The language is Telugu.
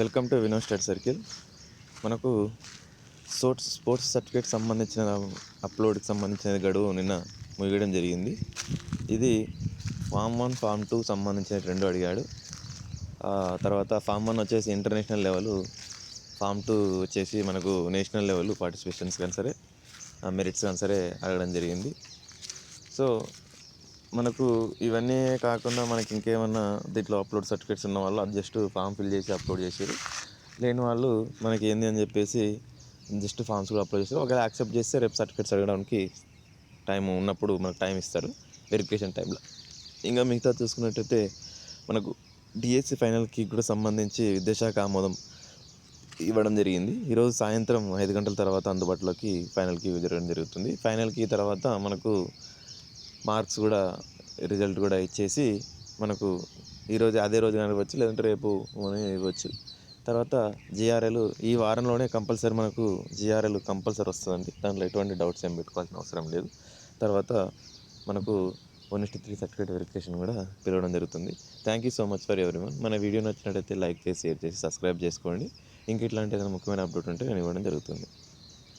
వెల్కమ్ టు వినో స్టేట్ సర్కిల్ మనకు స్పోర్ట్స్ స్పోర్ట్స్ సర్టిఫికేట్ సంబంధించిన అప్లోడ్కి సంబంధించిన గడువు నిన్న ముగియడం జరిగింది. ఇది ఫామ్ వన్ ఫామ్ టూ సంబంధించిన రెండు అడిగాడు. తర్వాత ఫామ్ వన్ వచ్చేసి ఇంటర్నేషనల్ లెవెల్ ఫామ్ టూ వచ్చేసి మనకు నేషనల్ లెవెల్ పార్టిసిపేషన్స్ కానీ సరే మెరిట్స్ కానీ సరే అడగడం జరిగింది. సో మనకు ఇవన్నీ కాకుండా మనకి ఇంకేమన్నా దీంట్లో అప్లోడ్ సర్టిఫికేట్స్ ఉన్న వాళ్ళు అది జస్ట్ ఫామ్ ఫిల్ చేసి అప్లోడ్ చేసారు లేని వాళ్ళు మనకి ఏంది అని చెప్పేసి జస్ట్ ఫామ్స్ కూడా అప్లోడ్ చేస్తారు ఒకవేళ యాక్సెప్ట్ చేస్తే రేపు సర్టిఫికేట్స్ అడగడానికి టైం ఉన్నప్పుడు మనకు టైం ఇస్తారు వెరిఫికేషన్ టైంలో ఇంకా మిగతా చూసుకున్నట్టయితే మనకు డిఎస్సి ఫైనల్కి కూడా సంబంధించి విద్యాశాఖ ఆమోదం ఇవ్వడం జరిగింది. ఈరోజు సాయంత్రం ఐదు గంటల తర్వాత అందుబాటులోకి ఫైనల్కి జరగడం జరుగుతుంది. ఫైనల్కి తర్వాత మనకు మార్క్స్ కూడా రిజల్ట్ కూడా ఇచ్చేసి మనకు ఈరోజు అదే రోజు కనివచ్చు లేదంటే రేపు మనం ఇవ్వచ్చు. తర్వాత జిఆర్ఎల్ ఈ వారంలోనే కంపల్సరీ మనకు జిఆర్ఎల్ కంపల్సరీ వస్తుందండి. దాంట్లో ఎటువంటి డౌట్స్ ఏం పెట్టుకోవాల్సిన అవసరం లేదు. తర్వాత మనకు వన్ ఇస్టీ త్రీ సర్టిఫికేట్ వెరిఫికేషన్ కూడా పిలవడం జరుగుతుంది. Thank you so much for ఎవరి మన వీడియో నచ్చినట్టయితే లైక్ చేసి షేర్ చేసి సబ్స్క్రైబ్ చేసుకోండి. ఇంక ఇట్లాంటి ఏదైనా ముఖ్యమైన అప్డేట్ ఉంటే నేను ఇవ్వడం జరుగుతుంది.